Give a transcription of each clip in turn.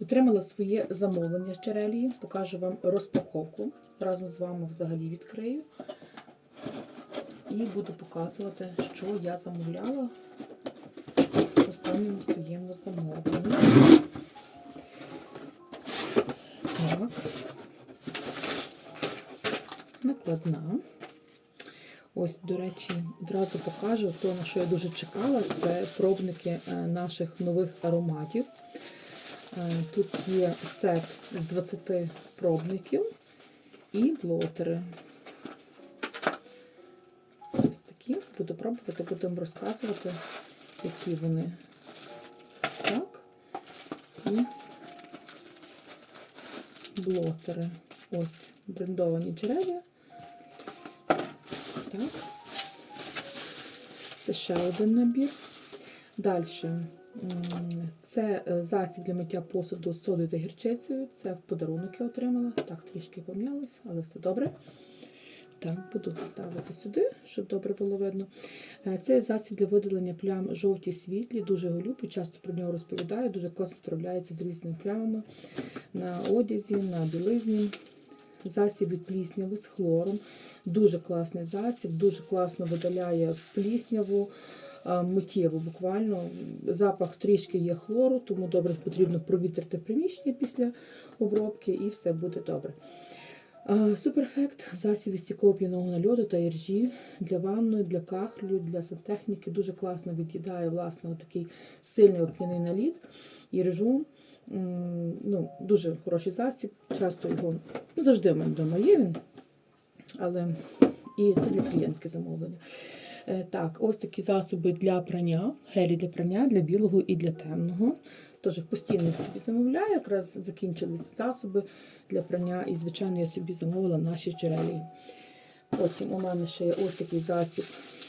Отримала своє замовлення з Джерелії. Покажу вам розпаковку. Разом з вами взагалі відкрию. І буду показувати, що я замовляла в останньому своєму замовленні. Так. Накладна. Ось, до речі, одразу покажу те, на що я дуже чекала. Це пробники е, наших нових ароматів. Е, Тут є сет з 20 пробників і блотери. Ось такі. Буду пробувати, будемо розказувати, які вони. Так. І блотери. Ось брендовані джерелі. Так. Це ще один набір. Далі. Це е, засіб для миття посуду з содою та гірчицею. Це в подарунок я отримала. Так, трішки пом'ялось, але все добре. Так, буду ставити сюди, щоб добре було видно. Е, Це засіб для видалення плям жовті світлі. Дуже його люблю, часто про нього розповідаю. Дуже класно справляється з різними плямами на одязі, на білизні. Засіб від плісняви з хлором. Дуже класний засіб, дуже класно видаляє плісняву, миттєво буквально. Запах трішки є хлору, тому добре потрібно провітрити приміщення після обробки і все буде добре. А, Суперефект засіб від стійкого п'яного нальоду та іржі для ванної, для кахлю, для сантехніки. Дуже класно від'їдає власне такий сильний оп'яний наліт. Іржу. Ну, дуже хороший засіб. Часто його ну, завжди в мене вдома є він. Але і це для клієнтки замовлення. Е, Так, ось такі засоби для прання, гелі для прання, для білого і для темного. Тож постійно собі замовляю. Якраз закінчились засоби для прання, і, звичайно, я собі замовила наші джерелі. Потім у мене ще є ось такий засіб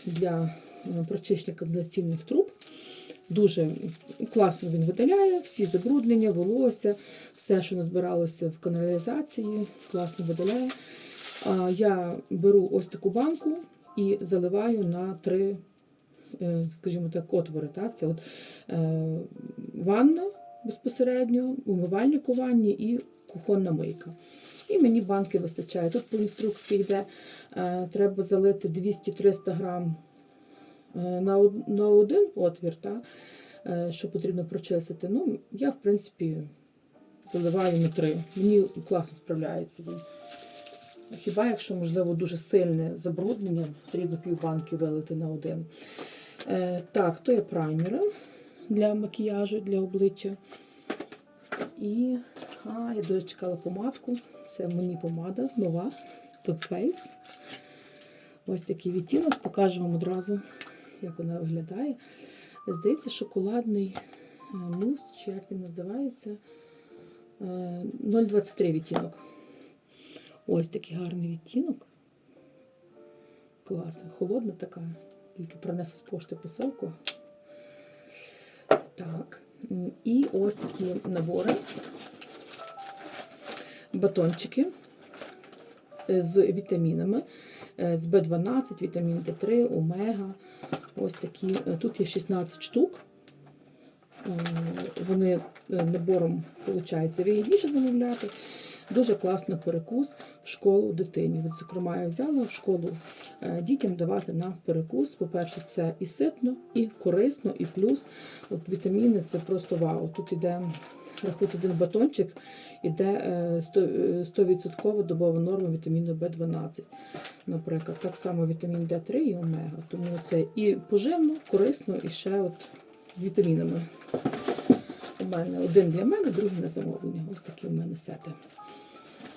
для е, прочищення конденсаційних труб. Дуже класно він видаляє всі забруднення, волосся, все, що назбиралося в каналізації, класно видаляє. Я беру ось таку банку і заливаю на три, е, скажімо так, отвори. Так? Це от, е, ванна безпосередньо, умивальник у ванні і кухонна мийка. І мені банки вистачає. Тут по інструкції йде, е, треба залити 200-300 грам е, на, на один отвір, та, е, що потрібно прочистити. Ну, я, в принципі, заливаю на три. Мені класно справляється він. Хіба якщо, можливо, дуже сильне забруднення, потрібно півбанки вилити на один. Е, так, то є праймери для макіяжу, для обличчя. І а, я дуже чекала помадку. Це мені помада нова Top Face. Ось такий відтінок. Покажу вам одразу, як вона виглядає. Здається, шоколадний е, мус, чи як він називається. Е, 0,23 відтінок. Ось такий гарний відтінок. Клас. Холодна така. Тільки принесу з пошти посилку. Так. І ось такі набори. Батончики з вітамінами. З В12, вітамін Д3, омега. Ось такі. Тут є 16 штук. Е, Вони е, набором, виходить, вигідніше замовляти. Дуже класно перекус в школу дитині. От, зокрема, я взяла в школу е, дітям давати на перекус. По-перше, це і ситно, і корисно, і плюс от вітаміни це просто вау. Тут іде, рахуйте, один батончик, іде е, 100%, 100% добова норма вітаміну В12. Наприклад, так само вітамін Д3 і омега. Тому це і поживно, корисно, і ще от з вітамінами. У мене один для мене, другий на замовлення. Ось такі у мене сети.